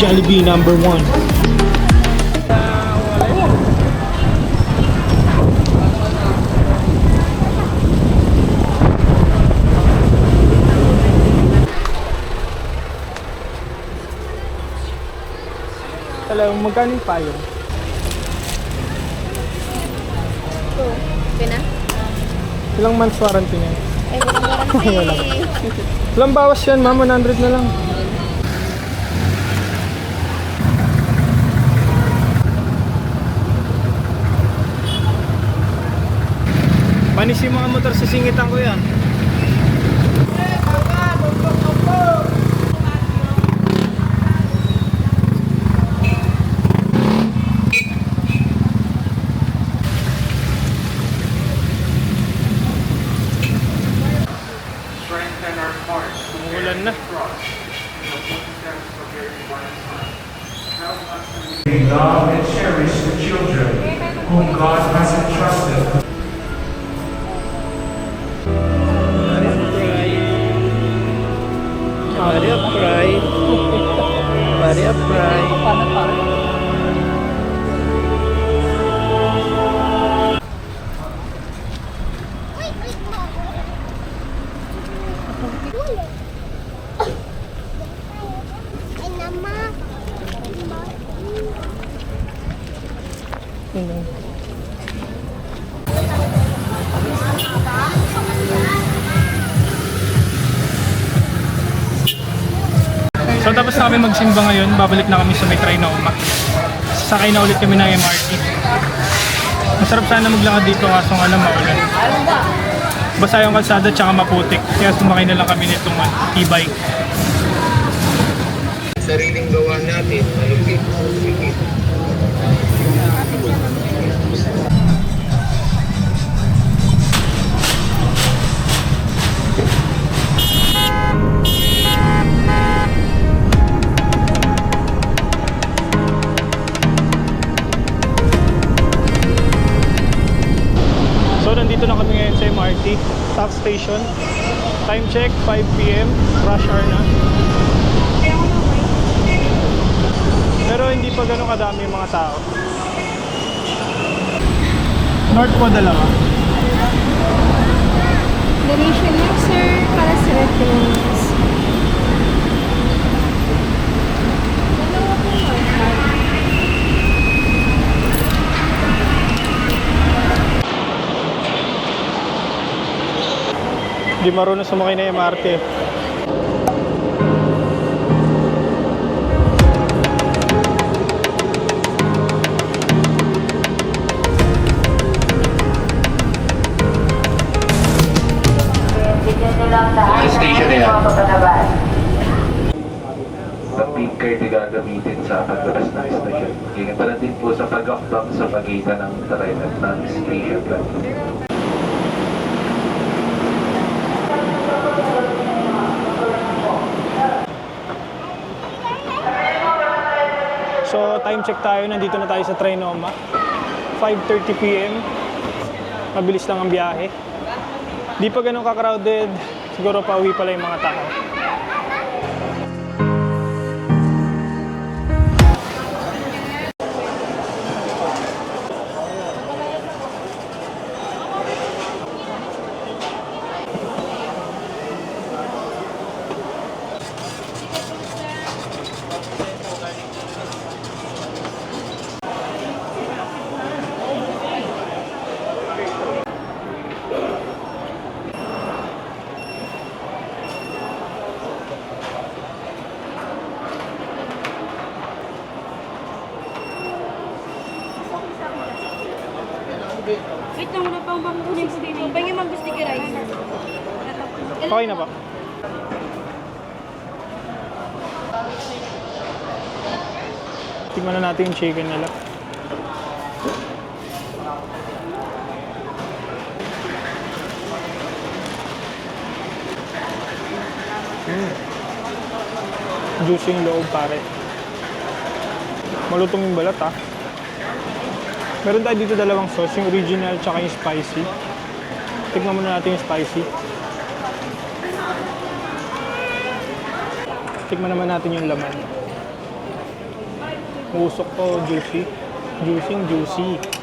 Jollibee number 1. Hello, magkano yung payo? Ito. Okay na? Ilang months warranty niya? Eh, walang Wala. warranty. Ilang bawas yan, ma'am? 100 na lang. Panis yung mga motor sa singitan ko yan. Umulan na. Love and cherish the children whom God has entrusted. Pari up fry. Pari up fry. Ay, So tapos na kami magsimba ngayon, babalik na kami sa may Trinoma. Sakay na ulit kami ng MRT. Masarap sana maglakad dito kaso nga lang maulan. Basa yung kalsada tsaka maputik. Kaya sumakay na lang kami nitong ano, e-bike. sariling gawa natin, malupit. Sige. MRT, top station. Time check, 5pm, rush hour na. Pero hindi pa ganun kadami yung mga tao. North dalawa. Donation lang, sir, para sa reference. Dalawa po, sir. Hindi marunong sumakay na MRT. Station na yan. Gagamitin sa paglabas ng station. Ganyan pala din po sa pag-akbang sa pagitan ng train at ng station platform. So time check tayo, nandito na tayo sa Trinoma. 5.30pm. Mabilis lang ang biyahe. Di pa ganun ka-crowded. Siguro pauwi pala yung mga tao. Wait lang, wala pa akong bangkunin sa dito. Pahingin mang gusto kay rice. Okay na ba? Tingnan na natin yung chicken nila. Mm. Juicy yung loob pare. Malutong yung balat ah. Meron tayo dito dalawang sauce, yung original tsaka yung spicy. Tignan muna natin yung spicy. Tikman naman natin yung laman. Usok to, juicy. Juicy, juicy.